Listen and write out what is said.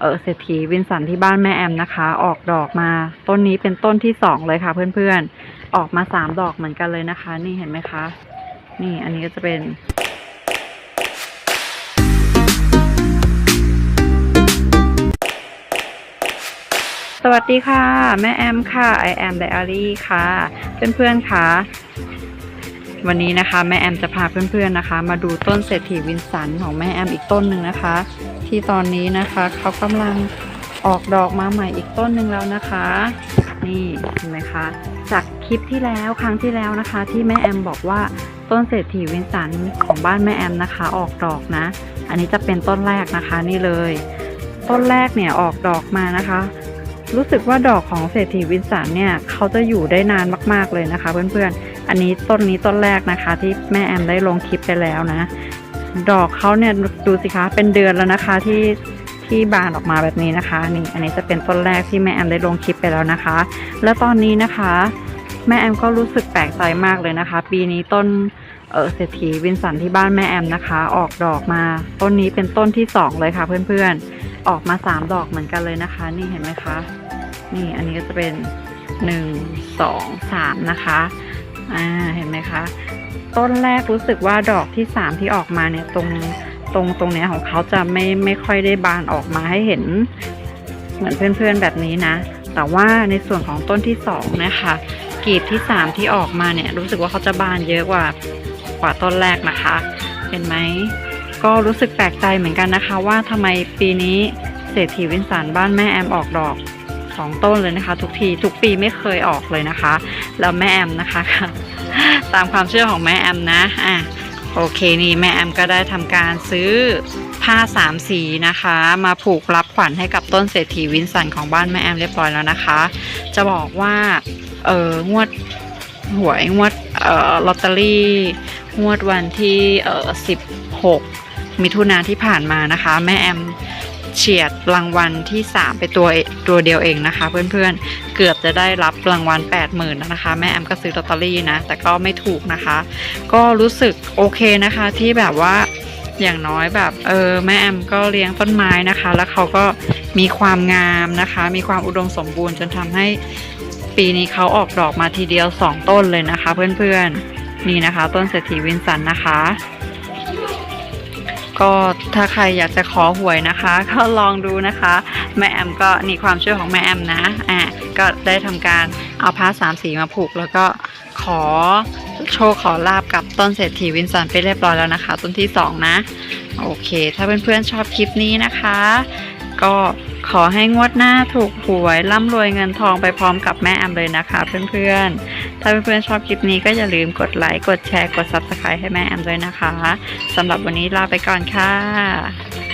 เออเศรษฐีวินสันที่บ้านแม่แอมนะคะ ออกดอกมา ต้นนี้เป็นต้นที่สองเลยค่ะ เพื่อนๆ ออกมาสามดอกเหมือนกันเลยนะคะ นี่เห็นไหมคะ นี่อันนี้ก็จะเป็นสวัสดีค่ะ แม่แอมค่ะ I am Diary ค่ะ เพื่อนๆค่ะ วันนี้นะคะแม่แอมจะพาเพื่อนๆนะคะ มาดูต้นเศรษฐีวินสันของแม่แอมอีกต้นหนึ่งนะคะ ที่ตอนนี้นะคะเขากำลังออกดอกมาใหม่อีกต้นหนึ่งแล้วนะคะ นี่เห็นไหมคะจากคลิปที่แล้วครั้งที่แล้วนะคะ ที่แม่แอมบอกว่าต้นเศรษฐีวินสันของบ้านแม่แอมนะคะ ออกดอกนะ อันนี้จะเป็นต้นแรกนะคะนี่เลย ต้นแรกเนี่ยออกดอกมานะคะ รู้สึกว่าดอกของเศรษฐีวินสันเนี่ยเขาจะอยู่ได้นานมากๆเลยนะคะ เพื่อนๆ อันนี้ต้นนี้ต้นแรกนะคะ ที่แม่แอมได้ลงคลิปไปแล้วนะ ดอกเขาเนี่ยดูสิคะเป็นเดือนแล้วนะคะที่ที่บานออกมาแบบนี้นะคะ นี่อันนี้จะเป็นต้นแรกที่แม่แอมได้ลงคลิปไปแล้วนะคะ แล้วตอนนี้นะคะ แม่แอมก็รู้สึกแปลกใจมากเลยนะคะ ปีนี้ต้นเออเศรษฐีวินสันที่บ้านแม่แอมนะคะ ออกดอกมาต้นนี้เป็นต้นที่สองเลยค่ะ เพื่อนๆออกมาสามดอกเหมือนกันเลยนะคะ นี่เห็นไหมคะ นี่อันนี้ก็จะเป็นหนึ่งสองสามนะคะ อ่าเห็นไหมคะ ต้นแรกรู้สึกว่าดอกที่สามที่ออกมาเนี่ยตรงตรงตรงเนี้ยของเขาจะไม่ไม่ค่อยได้บานออกมาให้เห็น เหมือนเพื่อนๆแบบนี้นะ แต่ว่าในส่วนของต้นที่สองนะคะกีบที่สามที่ออกมาเนี่ยรู้สึกว่าเขาจะบานเยอะกว่ากว่าต้นแรกนะคะ เห็นไหมก็รู้สึกแปลกใจเหมือนกันนะคะ ว่าทำไมปีนี้เศรษฐีวินสันบ้านแม่แอมออกดอก สองต้นเลยนะคะ ทุกทีทุกปีไม่เคยออกเลยนะคะ แล้วแม่แอมนะคะตามความเชื่อของแม่แอมนะอะโอเคนี่แม่แอมก็ได้ทำการซื้อผ้าสามสีนะคะ มาผูกรับขวัญให้กับต้นเศรษฐีวินสันของบ้านแม่แอมเรียบร้อยแล้วนะคะ จะบอกว่าเอองวดหวยงวดเอ่อลอตเตอรี่งวดวันที่เอ่อสิบหกมิถุนาที่ผ่านมานะคะ แม่แอม เฉียดรางวัลที่ 3 ไปตัวตัวเดียวเองนะคะ เพื่อนๆ เกือบจะได้รับรางวัล 8 0,000นะคะ แม่แอมก็ซื้อลอตเตอรี่นะ แต่ก็ไม่ถูกนะคะ ก็รู้สึกโอเคนะคะที่แบบว่าอย่างน้อยแบบเออแม่แอมก็เลี้ยงต้นไม้นะคะ แล้วเขาก็มีความงามนะคะ มีความอุดมสมบูรณ์จนทำให้ปีนี้เขาออกดอกมาทีเดียว 2 ต้นเลยนะคะ เพื่อนๆนี่นะคะ ต้นเศรษฐีวินสันนะคะ ก็ถ้าใครอยากจะขอหวยนะคะ ก็ลองดูนะคะ แม่แอมก็นี่ความช่วยของแม่แอมนะอะก็ได้ทำการเอาผ้าสามสีมาผูก แล้วก็ขอโชคขอลาบกับต้นเศรษฐีวินสันไปเรียบร้อยแล้วนะคะ ต้นที่สองนะ โอเค ถ้าเพื่อนๆชอบคลิปนี้นะคะ ก็ ขอให้งวดหน้าถูกหวยร่ำรวยเงินทองไปพร้อมกับแม่แอมเลยนะคะเพื่อนๆ ถ้าเพื่อนๆชอบคลิปนี้ก็อย่าลืมกดไลค์ กดแชร์ กด Subscribe ให้แม่แอมด้วยนะคะสำหรับวันนี้ลาไปก่อนค่ะ